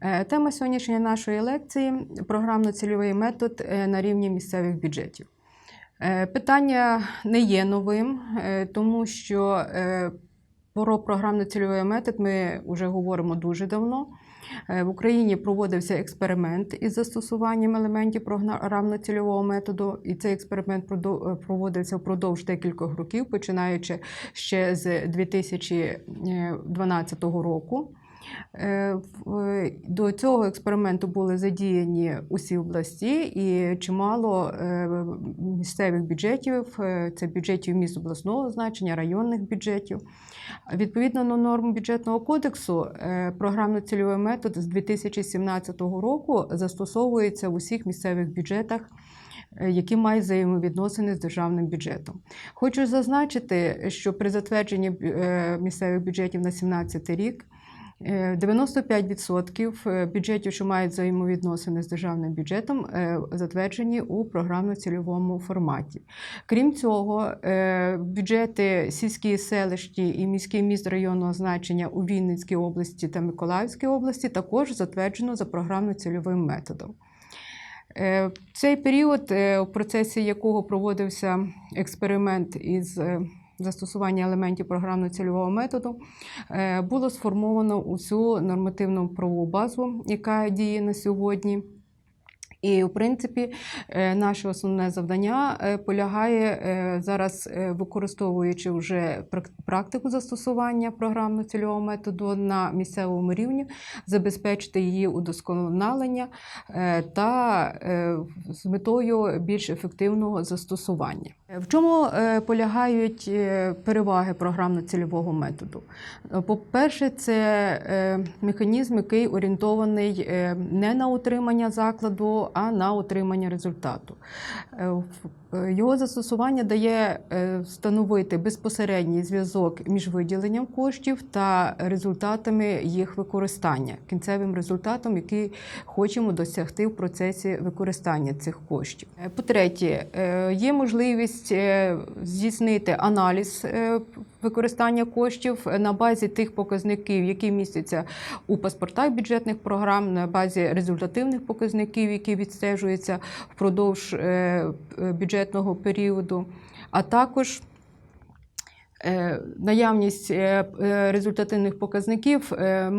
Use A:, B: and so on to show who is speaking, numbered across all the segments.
A: Е, Тема сьогоднішньої нашої лекції програмно-цільовий метод е, на рівні місцевих бюджетів. Е, Питання не є новим, тому що про програмно-цільовий метод ми вже говоримо дуже давно. В Україні проводився експеримент із застосуванням елементів програмно-цільового методу, і цей експеримент проводився впродовж декількох років, починаючи ще з 2012 року. Е, До цього експерименту були задіяні усі області і чимало е, місцевих бюджетів, е, це бюджетів міст обласного значення, районних бюджетів. Відповідно до норм бюджетного кодексу, програмно-цільовий метод з 2017 року застосовується в усіх місцевих бюджетах. Які мають взаємовідносини з державним бюджетом. Хочу зазначити, що при затвердженні місцевих бюджетів на 2017 рік 95% бюджетів, що мають взаємовідносини з державним бюджетом, е, затверджені у програмно-цільовому форматі. Крім цього, е, бюджети сільські селищні і міський міст районного значення у Вінницькій області та Миколаївській області також затверджено за програмно-цільовим методом. Е, цей період, е, в процесі якого проводився експеримент із е, застосування елементів програмно-цільового методу, е, було сформовано усю нормативну правову базу, яка діє на сьогодні. І, в принципі, е, наше основне завдання е, полягає зараз, використовуючи вже прак- практику застосування програмно-цільового методу на місцевому рівні, забезпечити її удосконалення та з метою більш ефективного застосування. В чому е, полягають е, переваги програмно-цільового методу? Е, По-перше, це механізм, який орієнтований не на утримання закладу, а на отримання результату. Його застосування дає е, встановити безпосередній зв'язок між виділенням коштів та результатами їх використання, кінцевим результатом, який хочемо досягти в процесі використання цих коштів. Е, По-третє, е, є можливість здійснити аналіз використання коштів на базі тих показників, які містяться у паспортах бюджетних програм, на базі результативних показників, які відстежуються впродовж е, бюджетного періоду, а також Наявність е, е, результативних показників е,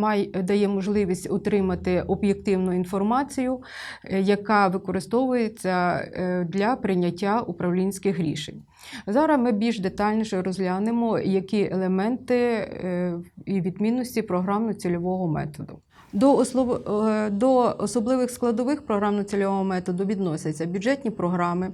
A: дає можливість отримати об'єктивну інформацію, е, яка використовується е, для прийняття управлінських рішень. Зараз ми більш детальніше розглянемо, які елементи е, і відмінності програмно-цільового методу. Е, до особливих складових програмно-цільового методу відносяться бюджетні програми,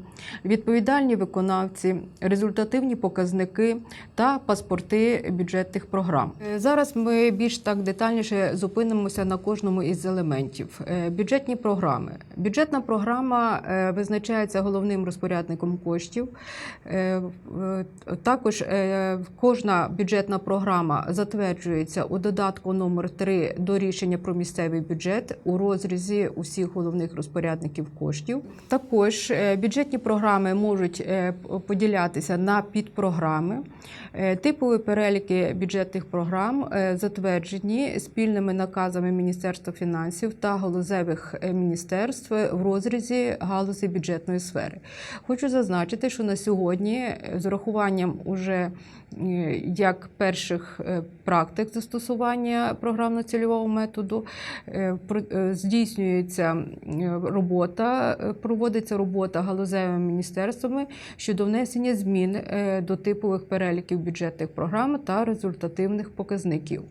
A: відповідальні виконавці, результативні показники та паспорти бюджетних програм. Е, Зараз ми більш так детальніше зупинимося на кожному із елементів. Е, Бюджетні програми. Бюджетна програма визначається головним розпорядником коштів. Також кожна бюджетна програма затверджується у додатку номер 3 до рішення про місцевий бюджет у розрізі усіх головних розпорядників коштів. Також е, бюджетні програми можуть е, поділятися на підпрограми. Е, Типові переліки бюджетних програм затверджені спільними наказами Міністерства фінансів та галузевих міністерств в розрізі галузі бюджетної сфери. Хочу зазначити, що на сьогодні з урахуванням уже як перших е, практик застосування програмно-цільового методу е, е, здійснюється е, робота, е, проводиться робота галузевими міністерствами щодо внесення змін е, до типових переліків бюджетних програм та результативних показників.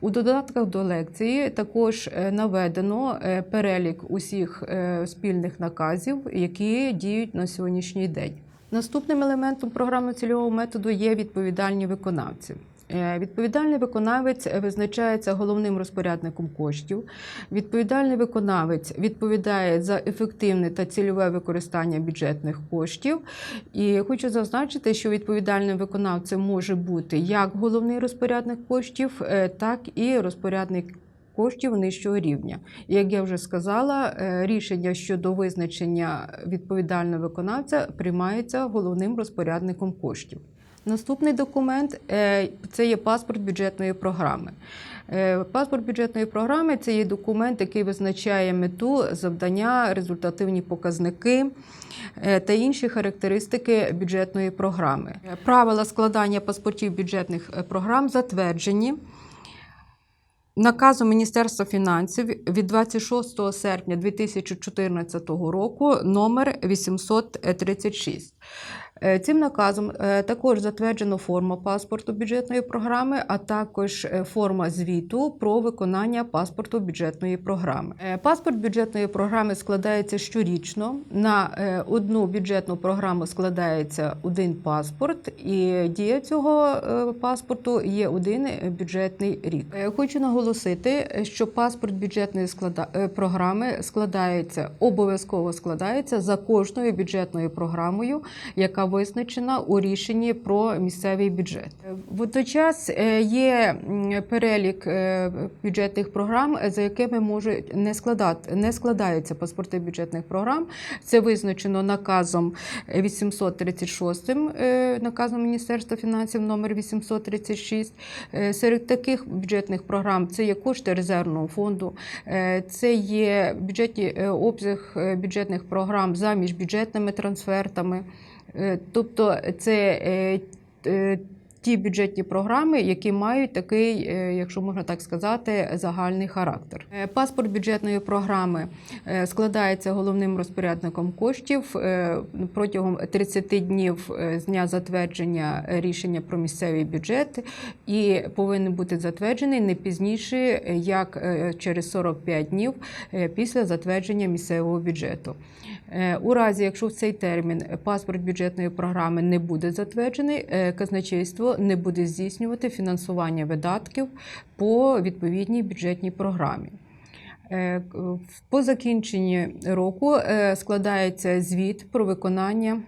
A: У додатках до лекції також е, наведено е, перелік усіх е, спільних наказів, які діють на сьогоднішній день. Наступним елементом програмно-цільового методу є відповідальні виконавці. Е, Відповідальний виконавець визначається головним розпорядником коштів. Відповідальний виконавець відповідає за ефективне та цільове використання бюджетних коштів. І хочу зазначити, що відповідальним виконавцем може бути як головний розпорядник коштів, е, так і розпорядник коштів нижчого рівня. Як я вже сказала, е, рішення щодо визначення відповідального виконавця приймається головним розпорядником коштів. Наступний документ е, це є паспорт бюджетної програми. Е, Паспорт бюджетної програми це є документ, який визначає мету, завдання, результативні показники та інші характеристики бюджетної програми. Правила складання паспортів бюджетних програм затверджені. Наказом Міністерства фінансів від 26 серпня 2014 року номер 836. Е, Цим наказом е, також затверджено форма паспорту бюджетної програми, а також е, форма звіту про виконання паспорту бюджетної програми. Паспорт бюджетної програми складається щорічно. На одну бюджетну програму складається один паспорт, і дія цього паспорту є один бюджетний рік. Хочу наголосити, що паспорт бюджетної програми складається обов'язково складається за кожною бюджетною програмою, яка визначена у рішенні про місцевий бюджет. Водночас е, є перелік е, бюджетних програм, е, за якими можуть не складати не складаються паспорти бюджетних програм. Це визначено наказом 836, е, наказом Міністерства фінансів номер 836. Е, Серед таких бюджетних програм це є кошти резервного фонду, це є бюджетні обсяг бюджетних програм за міжбюджетними трансфертами. Е, Тобто це е, е, ті бюджетні програми, які мають такий, е, якщо можна так сказати, загальний характер. Е, Паспорт бюджетної програми е, складається головним розпорядником коштів протягом 30 днів з дня затвердження рішення про місцевий бюджет і повинен бути затверджений не пізніше, як через 45 днів після затвердження місцевого бюджету. У разі, якщо в цей термін паспорт бюджетної програми не буде затверджений, казначейство не буде здійснювати фінансування видатків по відповідній бюджетній програмі. Е, По закінченні року е, складається звіт про виконання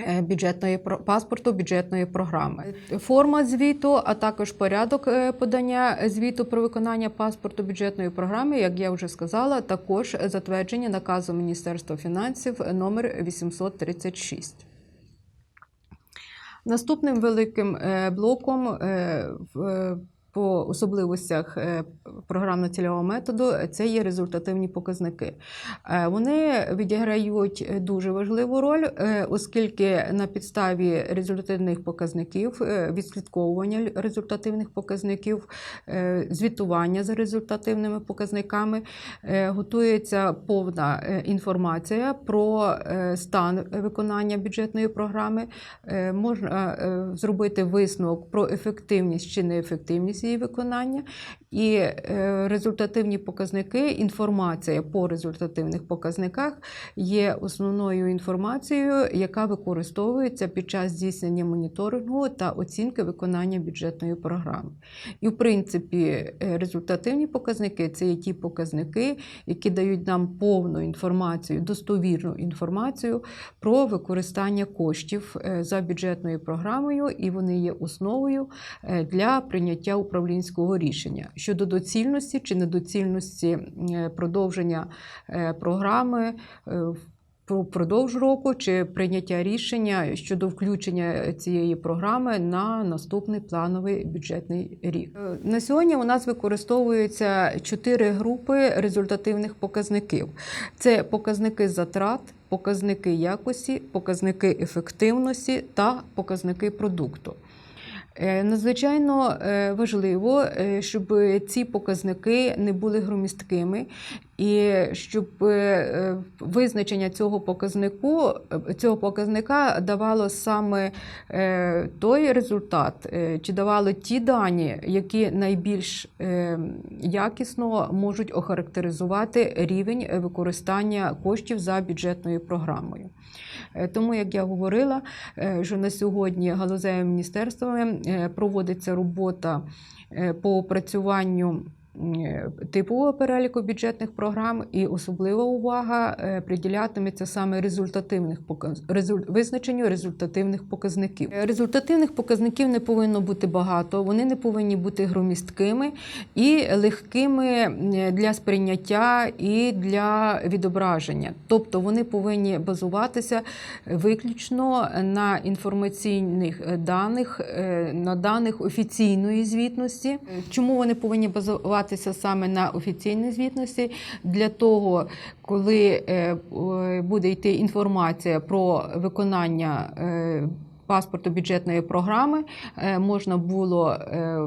A: е, бюджетної паспорту бюджетної програми. Форма звіту, а також порядок подання звіту про виконання паспорту бюджетної програми, як я вже сказала, також затверджені наказом Міністерства фінансів номер 836. Наступним великим е, блоком е, в- е, по особливостях е, програмно-цільового методу це є результативні показники. Е, Вони відіграють дуже важливу роль, е, оскільки на підставі результативних показників, відслідковування результативних показників, звітування за результативними показниками готується повна інформація про стан виконання бюджетної програми. Можна зробити висновок про ефективність чи неефективність її виконання. І е, результативні показники, інформація по результативних показниках є основною інформацією, яка використовується під час здійснення моніторингу та оцінки виконання бюджетної програми. І, в принципі, е, результативні показники це є ті показники, які дають нам повну інформацію, достовірну інформацію про використання коштів е, за бюджетною програмою, і вони є основою для прийняття управлінського рішення щодо доцільності чи недоцільності е, продовження е, програми. е, про- Продовж року чи прийняття рішення щодо включення цієї програми на наступний плановий бюджетний рік. На сьогодні у нас використовуються чотири групи результативних показників: це показники затрат, показники якості, показники ефективності та показники продукту. Е, Надзвичайно е, важливо, е, щоб ці показники не були громісткими, і щоб е, визначення цього показнику е, цього показника давало саме е, той результат, чи давало ті дані, які найбільш якісно можуть охарактеризувати рівень використання коштів за бюджетною програмою. Тому, як я говорила, що на сьогодні галузевими міністерствами проводиться робота по опрацюванню типового переліку бюджетних програм, і особлива увага е, приділятиметься саме результативних показ... резуль- визначенню результативних показників. Е, Результативних показників не повинно бути багато, вони не повинні бути громісткими і легкими е, для сприйняття і для відображення. Тобто вони повинні базуватися виключно на інформаційних е, даних, е, на даних офіційної звітності. Чому вони повинні базуватися саме на офіційній звітності? Для того, коли е, е, буде йти інформація про виконання. Паспорту бюджетної програми е, можна було е,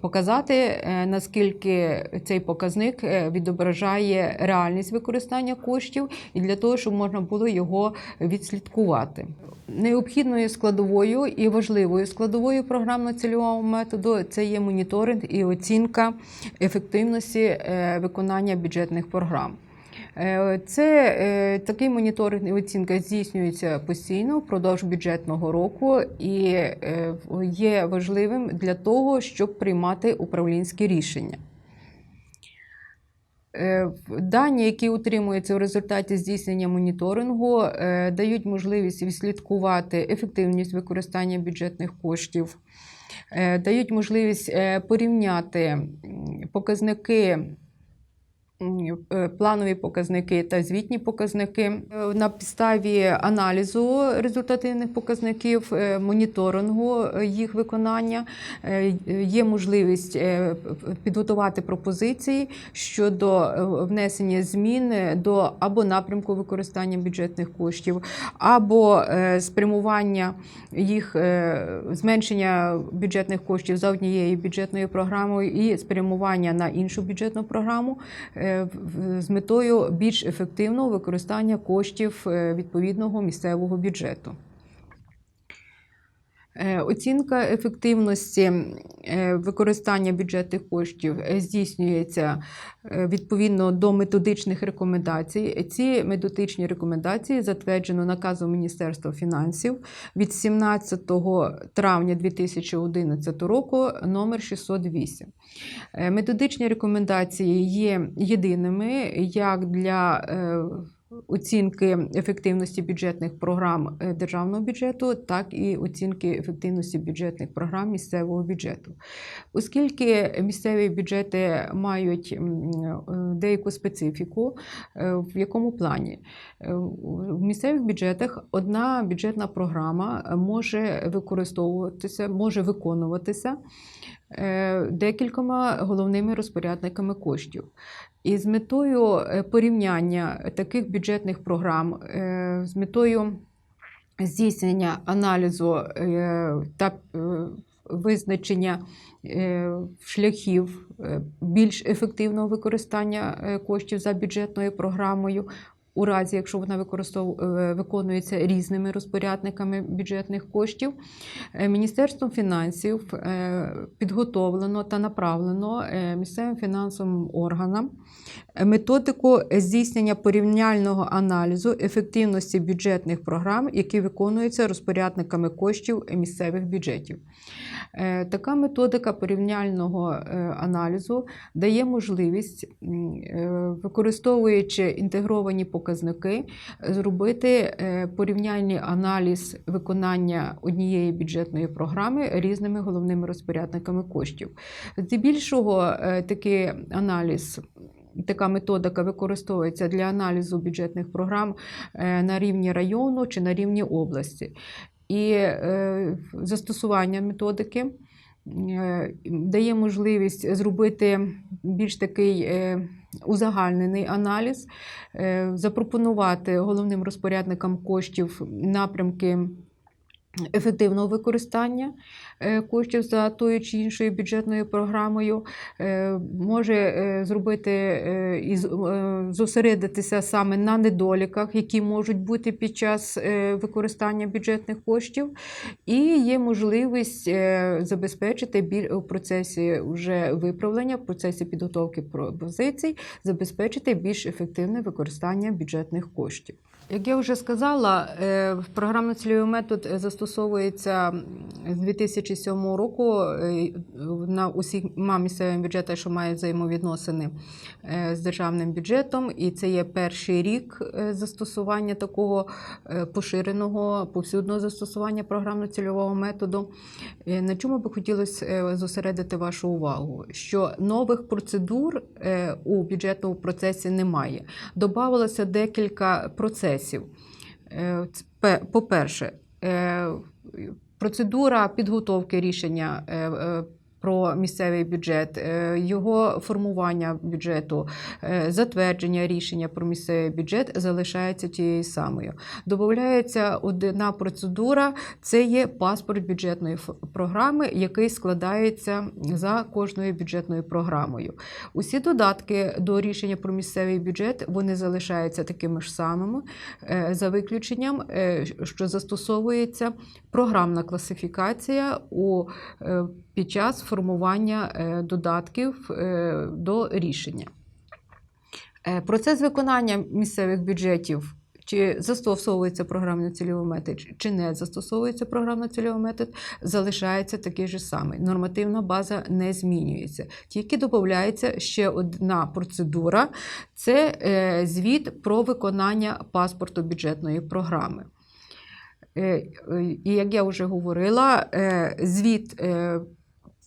A: показати, е, наскільки цей показник відображає реальність використання коштів, і для того, щоб можна було його відслідкувати. Необхідною складовою і важливою складовою програмно-цільового методу це є моніторинг і оцінка ефективності виконання бюджетних програм. Е, Це е, такий моніторинг і оцінка здійснюється постійно впродовж бюджетного року і е, є важливим для того, щоб приймати управлінські рішення. Дані, які утримуються в результаті здійснення моніторингу, дають можливість відслідкувати ефективність використання бюджетних коштів, дають можливість порівняти показники. Е, Планові показники та звітні показники. Е, на підставі аналізу результативних показників, е, моніторингу їх виконання є можливість підготувати пропозиції щодо внесення змін до або напрямку використання бюджетних коштів, або спрямування їх зменшення бюджетних коштів за однією бюджетною програмою і спрямування на іншу бюджетну програму з метою більш ефективного використання коштів е, відповідного місцевого бюджету. Е, Оцінка ефективності е, використання бюджетних коштів е, здійснюється відповідно до методичних рекомендацій. Ці методичні рекомендації затверджено наказом Міністерства фінансів від 17 травня 2011 року номер 608. Е, Методичні рекомендації є єдиними як для оцінки ефективності бюджетних програм е, державного бюджету, так і оцінки ефективності бюджетних програм місцевого бюджету. Оскільки місцеві бюджети мають е, деяку специфіку, е, в якому плані? В місцевих бюджетах одна бюджетна програма може використовуватися, може виконуватися декількома головними розпорядниками коштів. І з метою е, порівняння таких бюджетних програм, е, з метою здійснення аналізу е, та е, визначення е, шляхів е, більш ефективного використання е, коштів за бюджетною програмою. У разі, якщо вона використов... е, виконується різними розпорядниками бюджетних коштів, Е, Міністерством фінансів е, підготовлено та направлено місцевим фінансовим органам методику здійснення порівняльного аналізу ефективності бюджетних програм, які виконуються розпорядниками коштів місцевих бюджетів. Е, Така методика порівняльного е, аналізу дає можливість, е, використовуючи інтегровані показники, зробити порівняльний аналіз виконання однієї бюджетної програми різними головними розпорядниками коштів. Здебільшого такий аналіз. Така методика використовується для аналізу бюджетних програм е, на рівні району чи на рівні області. І е, застосування методики е, дає можливість зробити більш такий узагальнений аналіз, запропонувати головним розпорядникам коштів напрямки ефективного використання е, коштів за тою чи іншою бюджетною програмою, е, може е, зробити і зосередитися саме на недоліках, які можуть бути під час використання бюджетних коштів, і є можливість забезпечити у процесі вже виправлення, в процесі підготовки пропозицій, забезпечити більш ефективне використання бюджетних коштів. Як я вже сказала, е, програмно-цільовий метод е, застосовується з 2007 року е, на усіма місцевими бюджетами, що мають взаємовідносини е, з державним бюджетом, і це є перший рік е, застосування такого е, поширеного повсюдного застосування програмно-цільового методу. Е, На чому би хотілося е, зосередити вашу увагу? Що нових процедур е, у бюджетному процесі немає. Добавилося декілька процесів. Е, ц- пе- По-перше, е, процедура підготовки рішення е, е, про місцевий бюджет, е, його формування бюджету, е, затвердження рішення про місцевий бюджет залишається тією самою. Додається одна процедура це є паспорт бюджетної програми, який складається за кожною бюджетною програмою. Усі додатки до рішення про місцевий бюджет вони залишаються такими ж самими, е, за виключенням, що застосовується програмна класифікація у, під час формування е, додатків е, до рішення. Е, Процес виконання місцевих бюджетів. Чи застосовується програмно-цільовий метод, чи не застосовується програмно-цільовий метод, залишається такий же самий. Нормативна база не змінюється. Тільки додається ще одна процедура це звіт про виконання паспорту бюджетної програми. І як я вже говорила, звіт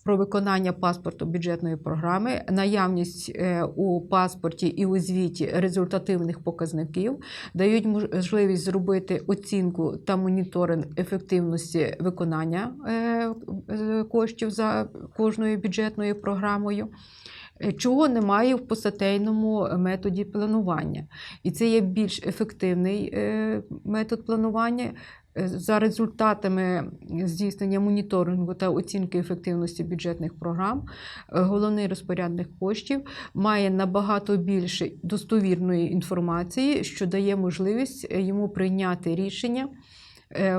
A: про виконання паспорту бюджетної програми, наявність е, у паспорті і у звіті результативних показників дають можливість зробити оцінку та моніторинг ефективності виконання е, коштів за кожною бюджетною програмою. Е, Чого немає в постатейному методі планування. І це є більш ефективний метод планування. Е, За результатами здійснення моніторингу та оцінки ефективності бюджетних програм, е, головний розпорядник коштів має набагато більше достовірної інформації, що дає можливість е, йому прийняти рішення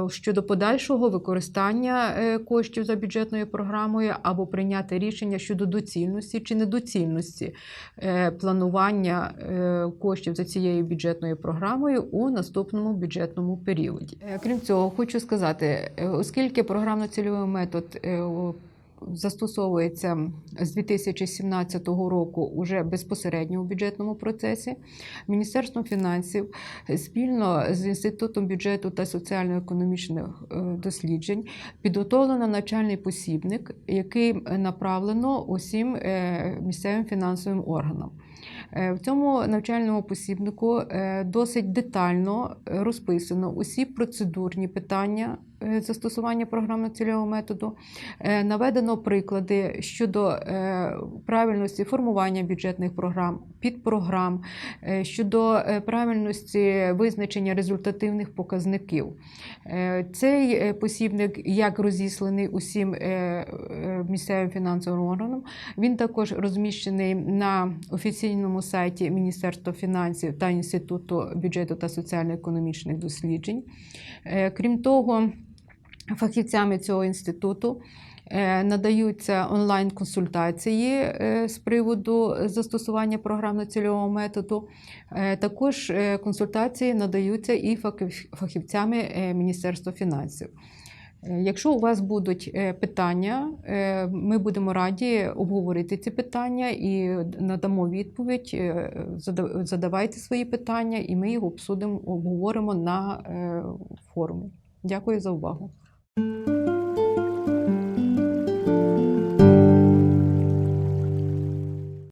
A: щодо подальшого використання е, коштів за бюджетною програмою або прийняти рішення щодо доцільності чи недоцільності е, планування е, коштів за цією бюджетною програмою у наступному бюджетному періоді. Е, Крім цього, хочу сказати, е, оскільки програмно-цільовий метод е, застосовується з 2017 року уже безпосередньо у бюджетному процесі, Міністерством фінансів спільно з Інститутом бюджету та соціально-економічних е, досліджень підготовлено навчальний посібник, який направлено усім е, місцевим фінансовим органам. Е, В цьому навчальному посібнику досить детально розписано усі процедурні питання е, застосування програмно-цільового методу. Е, Наведено приклади щодо е, правильності формування бюджетних програм, підпрограм, щодо правильності визначення результативних показників. Цей посібник як розісланий усім місцевим фінансовим органам, він також розміщений на офіційному сайті Міністерства фінансів та Інституту бюджету та соціально-економічних досліджень. Крім того, фахівцями цього інституту е, надаються онлайн-консультації е, з приводу застосування програмно-цільового методу. Е, Також консультації надаються і фахів- фахівцями Міністерства фінансів. Якщо у вас будуть питання, ми будемо раді обговорити ці питання і надамо відповідь. Задавайте свої питання, і ми їх обсудимо, обговоримо на форумі. Дякую за увагу. Música